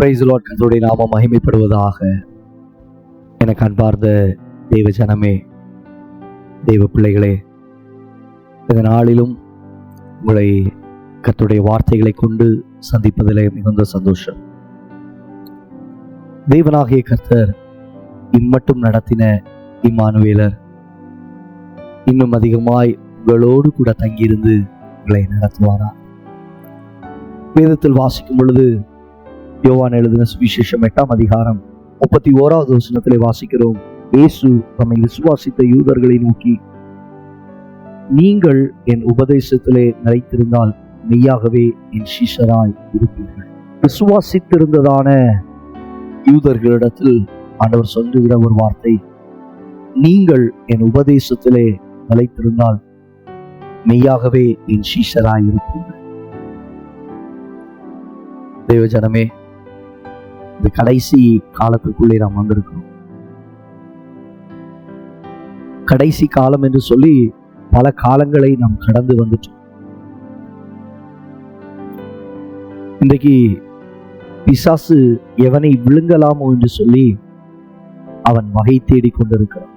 Price lot கர்த்தருடைய நாம மகிமைப்படுவதாக. எனக்கு அன்பார்ந்த தெய்வ ஜனமே தெய்வ பிள்ளைகளே இந்த நாளிலும் உங்களை கத்துடைய வார்த்தைகளை கொண்டு சந்திப்பதிலே மிகுந்த சந்தோஷம். தேவனாகிய கர்த்தர் இம்மட்டும் நடத்தின இம்மானுவேலர் இன்னும் அதிகமாய் உங்களோடு கூட தங்கியிருந்து உங்களை நடத்துவாரா? வேதத்தில் வாசிக்கும் பொழுது யோவான் எழுதின சுவிசேஷம் எட்டாம் அதிகாரம் முப்பத்தி ஓராவது வசனத்திலே வாசிக்கிறோம். இயேசு தம்மை விசுவாசித்த யூதர்களை நோக்கி நீங்கள் என் உபதேசத்திலே நிலைத்திருந்தால் மெய்யாகவே என் சீஷராய் இருப்பீர்கள். விசுவாசித்திருந்ததான யூதர்களிடத்தில் ஆண்டவர் சொல்லுகிற ஒரு வார்த்தை நீங்கள் என் உபதேசத்திலே நிலைத்திருந்தால் மெய்யாகவே என் சீஷராய் இருப்பீர்கள். தேவ ஜனமே இந்த கடைசி காலத்துக்குள்ளே நாம் வந்திருக்கிறோம். கடைசி காலம் என்று சொல்லி பல காலங்களை நாம் கடந்து வந்துட்டோம். இன்றைக்கு பிசாசு எவனை விழுங்கலாமோ என்று சொல்லி அவன் வகை தேடிக் கொண்டிருக்கிறான்.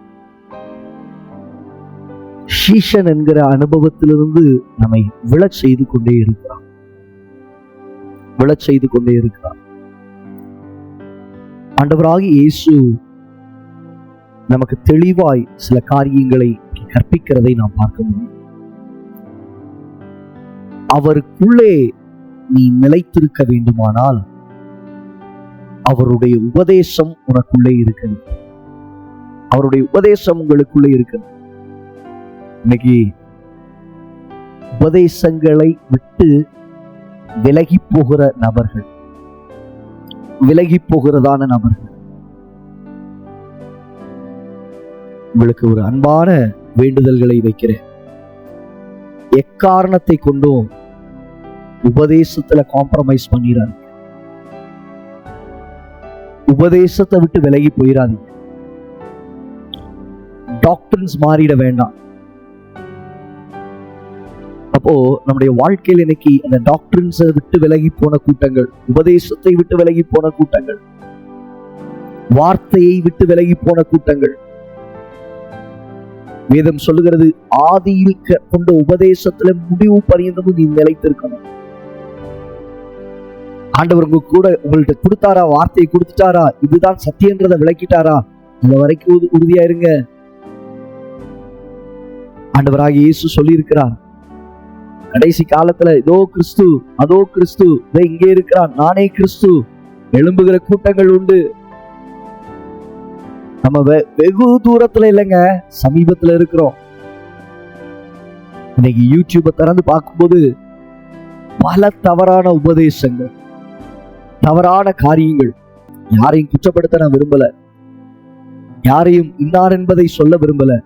ஷீஷன் என்கிற அனுபவத்திலிருந்து நம்மை விழச் செய்து கொண்டே இருக்கிறான். விழச் செய்து கொண்டே இருக்கிறான். ஆண்டவராகி இயேசு நமக்கு தெளிவாய் சில காரியங்களை கற்பிக்கிறதை நாம் பார்க்க முடியும் அவருக்குள்ளே நீ நிலைத்திருக்க வேண்டுமானால் அவருடைய உபதேசம் உனக்குள்ளே இருக்கிறது அவருடைய உபதேசம் உங்களுக்குள்ளே இருக்கிறது இன்னைக்கு உபதேசங்களை விட்டு விலகி போகிற நபர்கள் விலகி போகிறதான நபர்கள் உங்களுக்கு ஒரு அன்பான வேண்டுதல்களை வைக்கிறேன். எக்காரணத்தை கொண்டும் உபதேசத்துல காம்ப்ரமைஸ் பண்ணிடாது உபதேசத்தை விட்டு விலகி போயிடாதீங்க டாக்டர்ஸ் மாறிட வேண்டாம். அப்போ நம்முடைய வாழ்க்கையில் இன்னைக்கு அந்த டாக்டர்ஸை விட்டு விலகி போன கூட்டங்கள் உபதேசத்தை விட்டு விலகி போன கூட்டங்கள் வார்த்தையை விட்டு விலகி போன கூட்டங்கள். வேதம் சொல்லுகிறது ஆதியில் கொண்ட உபதேசத்துல முடிவு பரியந்தமும் நீ நிலைத்திருக்கணும். ஆண்டவர் உங்க கூட உங்கள்ட்ட கொடுத்தாரா வார்த்தையை கொடுத்துட்டாரா இதுதான் சத்தியன்றதை விளக்கிட்டாரா அது வரைக்கும் உறுதியா இருங்க ஆண்டவராக இயேசு சொல்லி இருக்கிறார் கடைசி காலத்துல இதோ கிறிஸ்து அதோ கிறிஸ்து இங்கே இருக்கிறான் நானே கிறிஸ்து. எழும்புகிற கூட்டங்கள் உண்டு. நம்ம வெ- வெகு தூரத்துல இல்லைங்க சமீபத்துல இருக்கிறோம். இன்னைக்கு யூடியூபை திறந்து பார்க்கும்போது பல தவறான உபதேசங்கள் தவறான காரியங்கள். யாரையும் குற்றப்படுத்த நான் விரும்பல. யாரையும் இன்னார் என்பதை சொல்ல விரும்பல.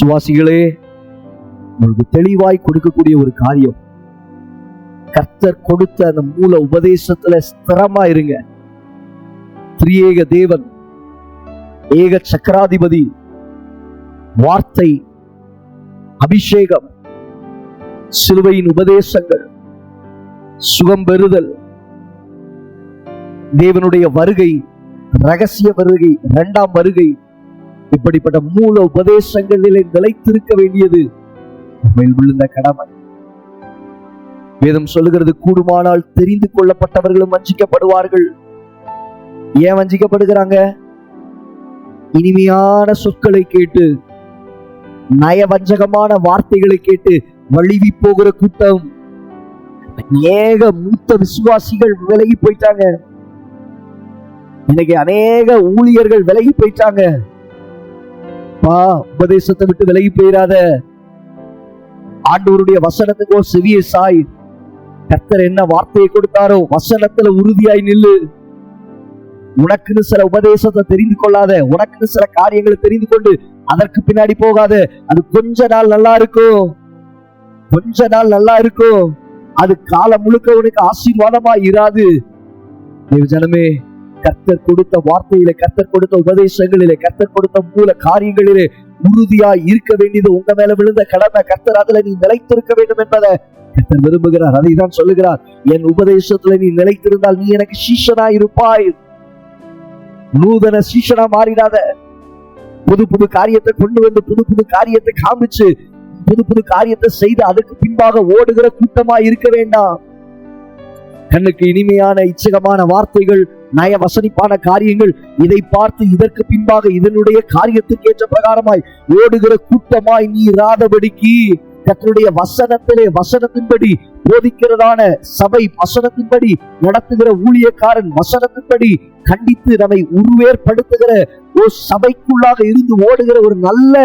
சுவாசிகளே உங்களுக்கு தெளிவாய் கொடுக்கக்கூடிய ஒரு காரியம். கர்த்தர் கொடுத்த அந்த மூல உபதேசத்துல ஸ்திரமா இருங்க திரியேக தேவன் ஏக சக்கராதிபதி வார்த்தை அபிஷேகம் சிலுவையின் உபதேசங்கள் சுகம் பெறுதல் தேவனுடைய வருகை ரகசிய வருகை இரண்டாம் வருகை இப்படிப்பட்ட மூல உபதேசங்களிலே நிலைத்திருக்க வேண்டியது விழுந்த கடமை. வேதம் சொல்லுகிறது கூடுமானால் தெரிந்து கொள்ளப்பட்டவர்களும் வஞ்சிக்கப்படுவார்கள். ஏன் வஞ்சிக்கப்படுகிறாங்க? இனிமையான சொற்களை கேட்டு நயவஞ்சகமான வார்த்தைகளை கேட்டு வழிவி போகிற கூட்டம். அநேக மூத்த விசுவாசிகள் விலகி போயிட்டாங்க. இன்னைக்கு அநேக ஊழியர்கள் விலகி போயிட்டாங்க. பா உபதேசத்தை விட்டு விலகி போயிடாத ஆண்டவருடைய வசனத்துக்கோ செவிய சாய் கத்தர் என்ன வார்த்தையை கொடுத்தாரோ வசனத்துல உறுதியாய் நில்லு. உனக்குன்னு சில உபதேசத்தை தெரிந்து கொள்ளாத உனக்குன்னு சில காரியங்களை தெரிந்து கொண்டு அதற்கு பின்னாடி போகாத அது கொஞ்ச நாள் நல்லா இருக்கும் கொஞ்ச நாள் நல்லா இருக்கும் அது காலம் முழுக்க உனக்கு ஆசீர்வாதமா இராது. ஜனமே கர்த்தர் கொடுத்த வார்த்தையிலே கர்த்தர் கொடுத்த உபதேசங்களிலே கர்த்தர் கொடுத்த மூல காரியங்களிலே உறுதியா இருக்க வேண்டியது உங்க மேல விழுந்த கடமை. கர்த்தர் அதுல நீ நிலைத்திருக்க வேண்டும் என்பதை கர்த்தர் விரும்புகிறார். அதை தான் சொல்லுகிறார். என் உபதேசத்துல நீ நிலைத்திருந்தால் நீ எனக்கு சீஷனா இருப்பாய். நூதன சீஷனா மாறிடாத. புது புது காரியத்தை கொண்டு வந்து புது புது காரியத்தை காமிச்சு புது புது காரியத்தை செய்து அதுக்கு பின்பாக ஓடுகிற கூட்டமா இருக்க வேண்டாம். கண்ணுக்கு இனிமையான இச்சகமான வார்த்தைகள் நய வசனிப்பான காரியங்கள் இதை பார்த்து இதற்கு பின்பாக இதனுடைய காரியத்துக்கு ஏற்ற பிரகாரமாய் ஓடுகிற கூட்டமாய் நீ இராதபடிக்கு கத்தருடைய வசனத்திலே வசனத்தின்படி போதிக்கிறதான சபை வசனத்தின்படி நடத்துகிற ஊழியக்காரன் வசனத்தின்படி கண்டித்து நம்மை உருவேற்படுத்துகிற ஒரு சபைக்குள்ளாக இருந்து ஓடுகிற ஒரு நல்ல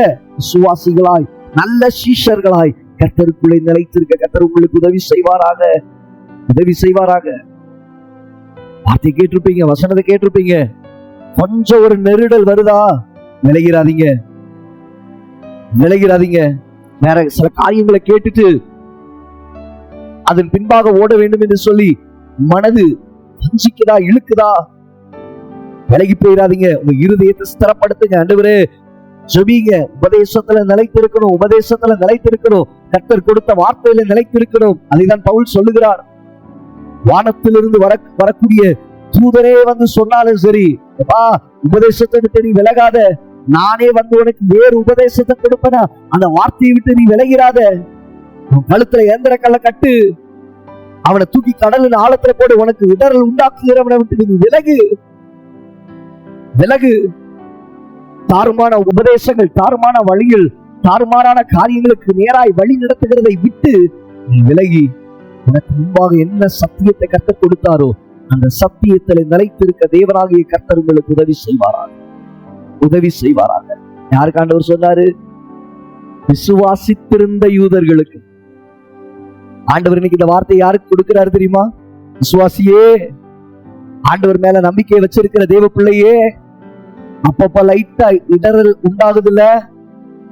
சுவாசிகளாய் நல்ல சீஷர்களாய் கத்தருக்குள்ளே நிலைத்திருக்க கத்தர் உங்களுக்கு உதவி செய்வாராக. உதவி செய்வாராக. வார்த்தை கேட்டிருப்பீங்க வசனத்தை கேட்டிருப்பீங்க. கொஞ்சம் ஒரு நெருடல் வருதா? விலகிறாதீங்க. விலகிறாதீங்க. வேற சில காரியங்களை கேட்டுட்டு அதன் பின்பாக ஓட வேண்டும் என்று சொல்லி மனது வஞ்சிக்குதா இழுக்குதா? விலகி போயிடாதீங்க. உங்க இருதயத்தை ஸ்திரப்படுத்துங்க ஆண்டவரே. ஜபிங்க. உபதேசத்துல நிலைத்திருக்கணும் உபதேசத்துல நிலைத்திருக்கணும். கத்தர் கொடுத்த வார்த்தையில நிலைத்திருக்கணும். அதைதான் பவுல் சொல்லுகிறார். வானத்திலிருந்து வர வரக்கூடிய தூதரே வந்து சொன்னாலும் சரி அப்பா உபதேசத்தை விட்டு நீ விலகாத. நானே வந்து உனக்கு வேறு உபதேசத்தை கொடுப்பனா? அந்த வார்த்தையை விட்டு நீ விலகிறாத. கழுத்துல ஏந்திர கல்ல கட்டு. அவனை தூக்கி கடலின் ஆழத்துல போடு உனக்கு இடரல் உண்டாக்குகிறவனை விட்டு நீ விலகு. விலகு. தாறுமான உபதேசங்கள் தாறுமான வழியில் தாறுமாறான காரியங்களுக்கு நேராய் வழி நடத்துகிறதை விட்டு நீ விலகி. உனக்கு முன்பாக என்ன சத்தியத்தை கற்றுக் கொடுத்தாரோ அந்த சத்தியத்தில் நிலைத்திருக்க தேவனாகிய கர்த்தர் உங்களுக்கு உதவி செய்வாராக. உதவி செய்வாராக. யாருக்கு ஆண்டவர் சொன்னாரு? விசுவாசித்திருந்த யூதர்களுக்கு. ஆண்டவர் இன்னைக்கு இந்த வார்த்தை யாருக்கு கொடுக்கிறாரு தெரியுமா? விசுவாசியே. ஆண்டவர் மேல நம்பிக்கை வச்சிருக்கிற தேவ பிள்ளையே. அப்பப்ப லைட்டா இடரல் உண்டாகுதுல்ல.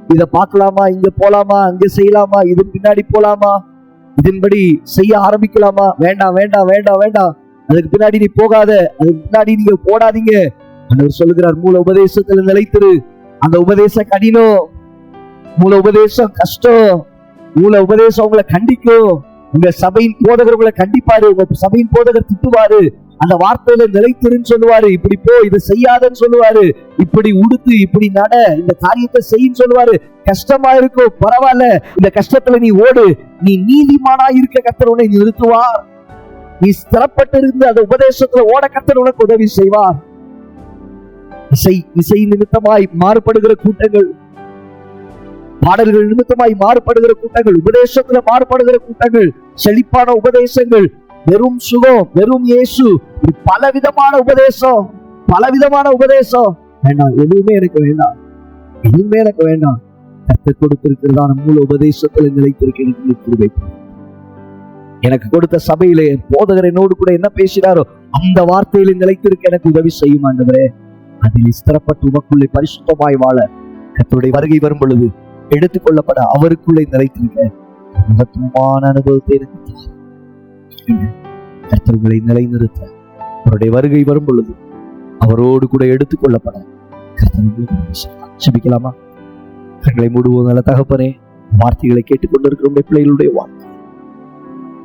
இத பாக்கலாமா இங்க போலாமா? அங்க செய்யலாமா? இது பின்னாடி போலாமா? இதன்படி செய்ய ஆரம்பிக்கலாமா? வேண்டாம் வேண்டாம் வேண்டாம் வேண்டாம். அதுக்கு பின்னாடி நீ போகாத. அதுக்கு பின்னாடி நீங்க போடாதீங்க. ஆண்டவர் சொல்லுகிறார் மூல உபதேசத்துல நிலைத்திரு. அந்த உபதேசம் கடினம் மூல உபதேசம் கஷ்டம். மூல உபதேசம் உங்களை கண்டிக்கும். உங்க சபையின் போதகர் உங்களை கண்டிப்பாரு. உங்க சபையின் போதகர் திட்டுவாரு. அந்த வார்த்தையில நிலைத்திருன்னு சொல்லுவாரு. இப்படி போ இதை செய்யாதன்னு சொல்லுவாரு. இப்படி உடுத்து இப்படி நட இந்த காரியத்தை செய்யும் சொல்லுவாரு. கஷ்டமா இருக்கும் பரவாயில்ல. இந்த கஷ்டத்துல நீ ஓடு. நீ நீதிமானா இருக்க கத்தர் உன்னை நிறுத்துவார். நீ ஸ்திரப்பட்டு இருந்து அந்த உபதேசத்துல ஓட கத்தர் உனக்கு உதவி செய்வார். இசை இசை நிமித்தமாய் மாறுபடுகிற கூட்டங்கள். பாடல்கள் நிமித்தமாய் மாறுபடுகிற கூட்டங்கள். உபதேசத்துல மாறுபடுகிற கூட்டங்கள். செழிப்பான உபதேசங்கள். வெறும் சுகம் வெறும் இயேசு. பல பலவிதமான உபதேசம் பலவிதமான உபதேசம். வேண்டாம் எதுவுமே எனக்கு வேண்டாம். எதுவுமே எனக்கு வேண்டாம். கற்றுக் கொடுத்திருக்கிறதான மூல உபதேசத்துல நிலைத்திருக்கிறது எனக்கு கொடுத்த சபையிலே போதகரனோடு கூட என்ன பேசினாரோ அந்த வார்த்தையில நிலைத்திருக்க எனக்கு உதவி செய்யும் ஆண்டவரே. அதில் ஸ்திரப்பட்டு உமக்குள்ளே பரிசுத்தமாய் வாழ கத்தருடைய வருகை வரும் பொழுது எடுத்துக்கொள்ளப்பட அவருக்குள்ளே நிலைத்திருக்க. மகத்துவமான அனுபவத்தை எனக்கு தாரும். கர்த்தர்களை நிலைநிறுத்த அவருடைய வருகை வரும் பொழுது அவரோடு கூட எடுத்துக்கொள்ளப்பட ஜெபிக்கலாமா? கண்களை மூடுவோம் நல்ல தகப்பனே வார்த்தைகளை கேட்டுக்கொண்டிருக்கிற பிள்ளைகளுடைய வாழ்க்கை.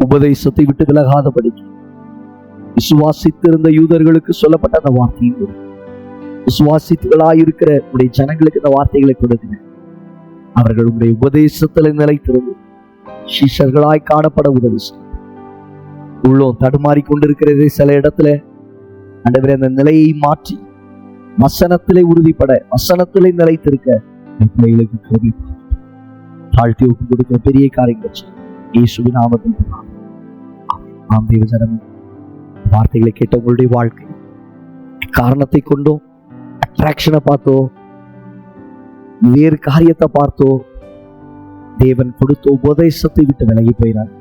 உபதேசத்தை விட்டு விலகாதபடிக்கு விசுவாசித்திருந்த யூதர்களுக்கு சொல்லப்பட்ட அந்த வார்த்தையும் ஒரு விசுவாசித்துகளாயிருக்கிற உடைய ஜனங்களுக்கு இந்த வார்த்தைகளை கொடுக்கிறேன் அவர்கள் உடைய உபதேசத்தில் நிலைத்திருந்து சிஷர்களாய் காணப்பட உதவி செய்யும். உள்ளம் தடுமாறி கொண்டிருக்கிறது சில இடத்துல. ஆண்டவரே அந்த நிலையை மாற்றி வசனத்திலே உறுதிப்பட வசனத்திலே நிலைத்திருக்க பிள்ளைகளுக்கு தாழ்த்தி ஒப்பு கொடுக்கிற பெரிய காரியங்கள் இயேசுவின் நாமத்தில் ஆம் தேவ ஜனமே வார்த்தைகளை கேட்ட உங்களுடைய வாழ்க்கை. காரணத்தை கொண்டோ அட்ராக்ஷனை பார்த்தோ வேறு காரியத்தை பார்த்தோ தேவன் கொடுத்த உபதேசத்தை விட்டு விலகி போயினார்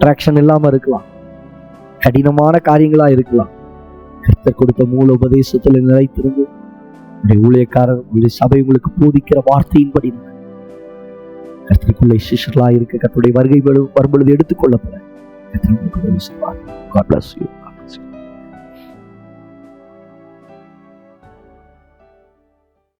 அட்ராக்ஷன் இல்லாம இருக்கலாம். கடினமான காரியங்களா இருக்கலாம். கர்த்தர் கொடுத்த மூல உபதேசத்தில் நிலைத்திருந்து உடைய ஊழியக்காரர் உங்களுடைய சபை உங்களுக்கு போதிக்கிற வார்த்தையின்படி கர்த்தருக்குள்ளே சிஷர்களாக இருக்க கர்த்தருடைய வருகை வரும்பொழுது எடுத்துக்கொள்ளப்பட. கர்த்தர் உங்களுக்கு உதவி செய்வார். God bless you.